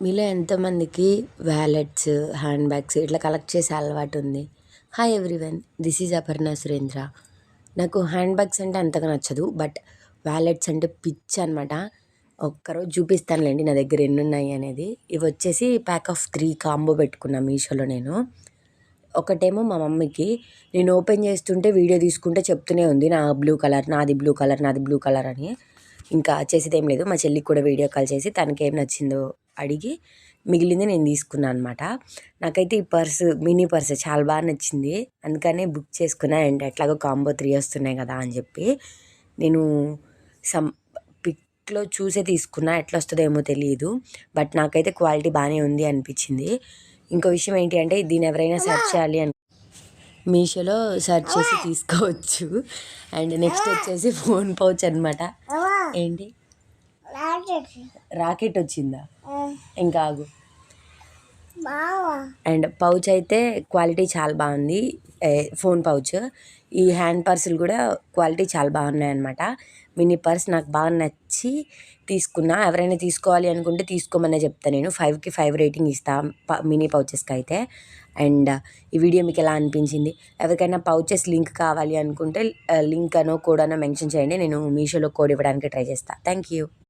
మీలో ఎంతమందికి wallets hand bags ఇట్లా కలెక్ట్ చేసే అలవాటు ఉంది? Hi everyone this is Aparna Surendra నాకు హ్యాండ్ బ్యాగ్స్ అంటే అంతగా నచ్చదు బట్ వ్యాలెట్స్ అంటే పిచ్ అనమాట ఒక్కరోజు చూపిస్తానులేండి నా దగ్గర ఎన్ని ఉన్నాయి అనేది. ఇవి వచ్చేసి ప్యాక్ ఆఫ్ త్రీ కాంబో పెట్టుకున్నా మీషోలో నేను. ఒకటేమో మా మమ్మీకి నేను ఓపెన్ చేస్తుంటే వీడియో తీసుకుంటే చెప్తూనే ఉంది నా బ్లూ కలర్ నాది బ్లూ కలర్ నాది బ్లూ కలర్ అని. ఇంకా చేసేది ఏం లేదు మా చెల్లికి కూడా వీడియో కాల్ చేసి తనకి ఏం నచ్చిందో అడిగి మిగిలింది నేను తీసుకున్నాను అనమాట నాకైతే ఈ పర్స్ మినీ పర్స్ చాలా బాగా నచ్చింది. అందుకనే బుక్ చేసుకున్నా అండ్ ఎట్లాగో కాంబో త్రీ వస్తున్నాయి కదా అని చెప్పి నేను సమ్ పిక్లో చూసే తీసుకున్నా ఎట్లా వస్తుందో ఏమో తెలియదు బట్ నాకైతే క్వాలిటీ బాగానే ఉంది అనిపించింది. ఇంకో విషయం ఏంటి అంటే దీన్ని ఎవరైనా సెర్చ్ చేయాలి అని మీషోలో సెర్చ్ చేసి తీసుకోవచ్చు. అండ్ నెక్స్ట్ వచ్చేసి ఫోన్ పౌచ్ అనమాట ఏంటి? రాకెట్. వచ్చిందా? ఇంకా ఆగు అండ్ పౌచ్ అయితే క్వాలిటీ చాలా బాగుంది. Phone pouch. ఈ హ్యాండ్ పర్సులు కూడా క్వాలిటీ చాలా బాగున్నాయి అనమాట మినీ పర్స్ నాకు బాగా నచ్చి తీసుకున్నా. ఎవరైనా తీసుకోవాలి అనుకుంటే తీసుకోమనే చెప్తాను నేను. ఫైవ్కి ఫైవ్ రేటింగ్ ఇస్తాను మినీ పౌచెస్కి అయితే. అండ్ ఈ వీడియో మీకు ఎలా అనిపించింది? ఎవరికైనా పౌచెస్ లింక్ కావాలి అనుకుంటే లింక్ అనో కోడ్ అనో మెన్షన్ చేయండి. నేను మీషోలో కోడ్ ఇవ్వడానికి ట్రై చేస్తాను థ్యాంక్ యూ.